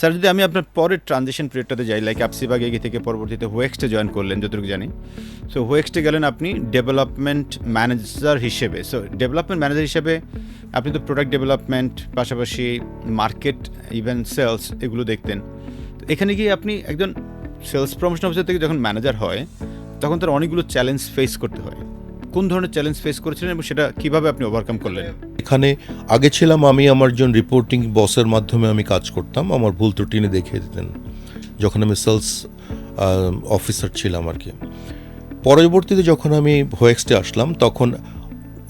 Sir, যদি আমি আপনার পরের ট্রানজিশন পিরিয়ডটাতে যাই লাইক আপসিবাগ এগিয়ে থেকে পরবর্তীতে হোয়েক্সটে জয়েন করলেন, যতটুকু জানি। সো হোয়েক্সটে গেলেন আপনি ডেভেলপমেন্ট ম্যানেজার হিসেবে। সো ডেভেলপমেন্ট ম্যানেজার হিসেবে আপনি তো প্রোডাক্ট ডেভেলপমেন্ট পাশাপাশি মার্কেট ইভেন সেলস এগুলো দেখতেন। তো এখানে গিয়ে আপনি একজন সেলস প্রমোশন অফিসার থেকে যখন ম্যানেজার হয়, তখন তার অনেকগুলো চ্যালেঞ্জ ফেস করতে হয়। কোন ধরনের চ্যালেঞ্জ ফেস করেছিলেন এবং সেটা কীভাবে আপনি ওভারকাম করলেন? এখানে, আগে ছিলাম আমি আমার জন রিপোর্টিং বসের মাধ্যমে আমি কাজ করতাম, আমার ভুল ত্রুটিনে দেখিয়ে দিতেন, যখন আমি সেলস অফিসার ছিলাম আর কি। পরবর্তীতে যখন আমি হোয়েক্সটে আসলাম, তখন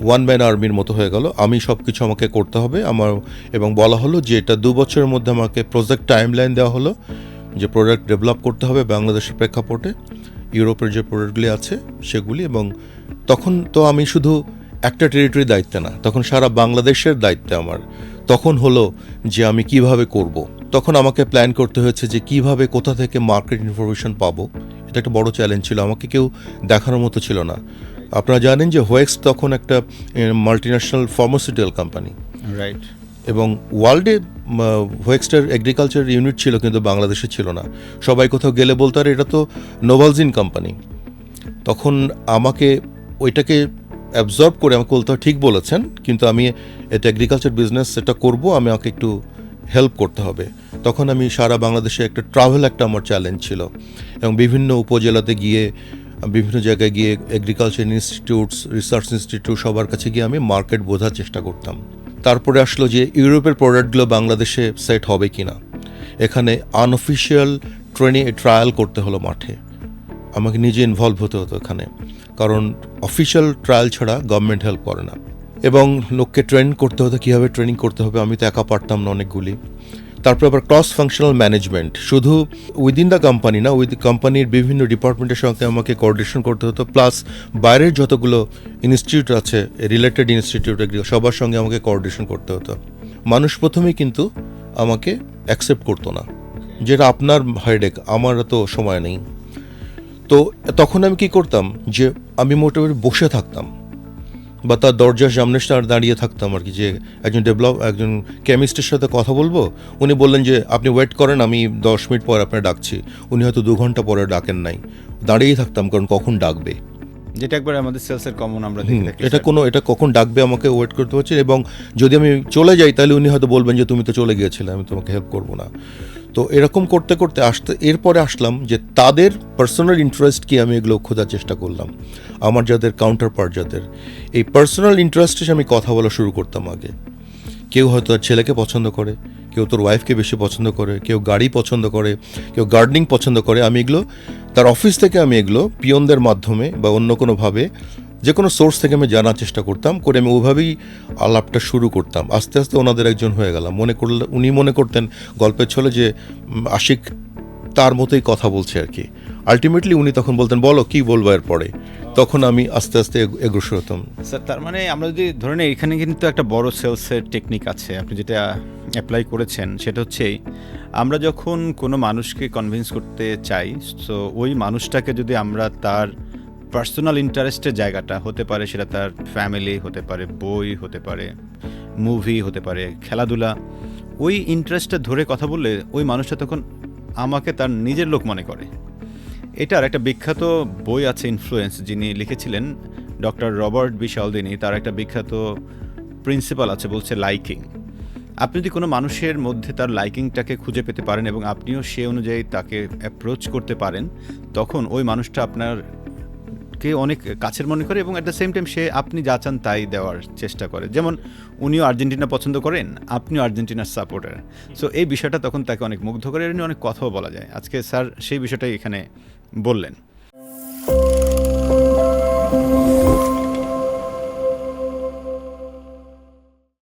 ওয়ান ম্যান আর্মির মতো হয়ে গেল, আমি সব কিছু আমাকে করতে হবে, আমার, এবং বলা হলো যে এটা দু বছরের মধ্যে আমাকে প্রজেক্ট টাইম লাইন দেওয়া হলো, যে প্রোডাক্ট ডেভেলপ করতে হবে বাংলাদেশের প্রেক্ষাপটে, ইউরোপের যে প্রোডাক্টগুলি আছে সেগুলি, এবং তখন তো আমি শুধু একটা টেরিটরি দায়িত্বে না তখন সারা বাংলাদেশের দায়িত্বে আমার। তখন হলো যে আমি কীভাবে করব। তখন আমাকে প্ল্যান করতে হয়েছে যে কীভাবে কোথা থেকে মার্কেট ইনফরমেশন পাবো। এটা একটা বড় চ্যালেঞ্জ ছিল আমাকে কেউ দেখানোর মতো ছিল না। আপনারা জানেন যে হোয়েক্স তখন একটা মাল্টিন্যাশনাল ফার্মাসিউটিক্যাল কোম্পানি রাইট এবং ওয়ার্ল্ডে হোয়েক্সটার এগ্রিকালচার ইউনিট ছিল কিন্তু বাংলাদেশে ছিল না। সবাই কোথাও গেলে বলতো আর এটা তো নোভালজিন কোম্পানি তখন আমাকে ওইটাকে অ্যাবজর্ব করে আমাকে বলতে ঠিক বলেছেন, কিন্তু আমি এটা এগ্রিকালচার বিজনেস এটা করব, আমি আমাকে একটু হেল্প করতে হবে। তখন আমি সারা বাংলাদেশে একটা ট্রাভেল একটা আমার চ্যালেঞ্জ ছিল। এবং বিভিন্ন উপজেলাতে গিয়ে, বিভিন্ন জায়গায় গিয়ে এগ্রিকালচার ইনস্টিটিউটস রিসার্চ ইনস্টিটিউট সবার কাছে গিয়ে আমি মার্কেট বোঝার চেষ্টা করতাম। তারপরে আসলো যে ইউরোপের প্রোডাক্টগুলো বাংলাদেশে সেট হবে কি না এখানে আনঅফিসিয়াল ট্রেনিং ট্রায়াল করতে হলো মাঠে। আমাকে নিজে ইনভলভ হতে হতো এখানে। কারণ অফিসিয়াল ট্রায়াল ছাড়া গভর্নমেন্ট হেল্প করে না। এবং লোককে ট্রেন করতে হতো, কীভাবে ট্রেনিং করতে হবে, আমি তো একা পারতাম না অনেকগুলি। তারপর আবার ক্রস ফাংশনাল ম্যানেজমেন্ট শুধু উইদিন দ্য কোম্পানি না উইথ কোম্পানির বিভিন্ন ডিপার্টমেন্টের সঙ্গে আমাকে কোঅর্ডিনেশন করতে হতো। প্লাস বাইরের যতগুলো ইনস্টিটিউট আছে রিলেটেড ইনস্টিটিউট সবার সঙ্গে আমাকে কোঅর্ডিনেশন করতে হতো। মানুষ প্রথমেই কিন্তু আমাকে অ্যাকসেপ্ট করতো না। যেটা আপনার হাইডেক আমার তো সময় নেই। তো তখন আমি কি করতাম যে আমি মোটামুটি বসে থাকতাম বা তার দরজার সামনে দাঁড়িয়ে থাকতাম আর কি, যে একজন ডেভেলপ, একজন কেমিস্টের সাথে কথা বলব? উনি বললেন যে, আপনি ওয়েট করেন, আমি দশ মিনিট পর আপনার ডাকছি। উনি হয়তো দু ঘণ্টা পরে ডাকেন নাই। দাঁড়িয়েই থাকতাম, কারণ কখন ডাকবে? যেটা একবার আমাদের সেলসের কমন আমরা দেখে থাকি এটা কোনো এটা কখন ডাকবে আমাকে ওয়েট করতে হচ্ছে এবং যদি আমি চলে যাই তাহলে উনি হয়তো বলবেন যে তুমি তো চলে গিয়েছিলে আমি তোমাকে হেল্প করব না। তো এরকম করতে করতে আসতে এরপরে আসলাম যে তাদের পার্সোনাল ইন্টারেস্ট কি আমি এগুলো খোঁজার চেষ্টা করলাম। আমার যাদের কাউন্টার পার্ট যাদের। এই পার্সোনাল ইন্টারেস্টে আমি কথা বলা শুরু করতাম আগে। কেউ হয়তো তার ছেলেকে পছন্দ করে কেউ তোর ওয়াইফকে বেশি পছন্দ করে কেউ গাড়ি পছন্দ করে কেউ গার্ডেনিং পছন্দ করে আমি এগুলো তার অফিস থেকে আমি এগুলো পিয়নদের মাধ্যমে বা অন্য কোনোভাবে যে কোনো সোর্স থেকে আমি জানার চেষ্টা করতাম, করে আমি ওভাবেই আলাপটা শুরু করতাম। আস্তে আস্তে ওনাদের একজন হয়ে গেলাম। মনে করলে, উনি মনে করতেন গল্পের ছলে যে আশিক তার মতোই কথা বলছে আর কি। আলটিমেটলি উনি তখন বলতেন, বলো, কি বলব এরপরে তখন আমি আস্তে আস্তে এগ্রসর হতাম। স্যার তার মানে আমরা যদি ধরে নিই, এখানে কিন্তু একটা বড় সেলসের টেকনিক আছে। আপনি যেটা অ্যাপ্লাই করেছেন, সেটা হচ্ছে আমরা যখন কোনো মানুষকে কনভিন্স করতে চাই তো ওই মানুষটাকে যদি আমরা তার পার্সোনাল ইন্টারেস্টের জায়গাটা হতে পারে, সেটা তার ফ্যামিলি হতে পারে বই, হতে পারে মুভি হতে পারে খেলাধুলা, ওই ইন্টারেস্টটা ধরে কথা বললে ওই মানুষটা তখন আমাকে তার নিজের লোক মনে করে। এটার একটা বিখ্যাত বই আছে ইনফ্লুয়েন্স যিনি লিখেছিলেন ডক্টর রবার্ট বি শালদিনী তার একটা বিখ্যাত প্রিন্সিপাল আছে, বলছে লাইকিং আপনি যদি কোনো মানুষের মধ্যে তার লাইকিংটাকে খুঁজে পেতে পারেন এবং আপনিও সে অনুযায়ী তাকে অ্যাপ্রোচ করতে পারেন, তখন ওই মানুষটা আপনার কে অনেক কাছের মনে করে এবং অ্যাট দ্য সেম টাইম সে আপনি যা চান তাই দেওয়ার চেষ্টা করে। যেমন উনিও আর্জেন্টিনা পছন্দ করেন, আপনিও আর্জেন্টিনার সাপোর্টার সো এই বিষয়টা তখন তাকে অনেক মুগ্ধ করে এর অনেক কথাও বলা যায়। আজকে স্যার সেই বিষয়টাই এখানে বললেন।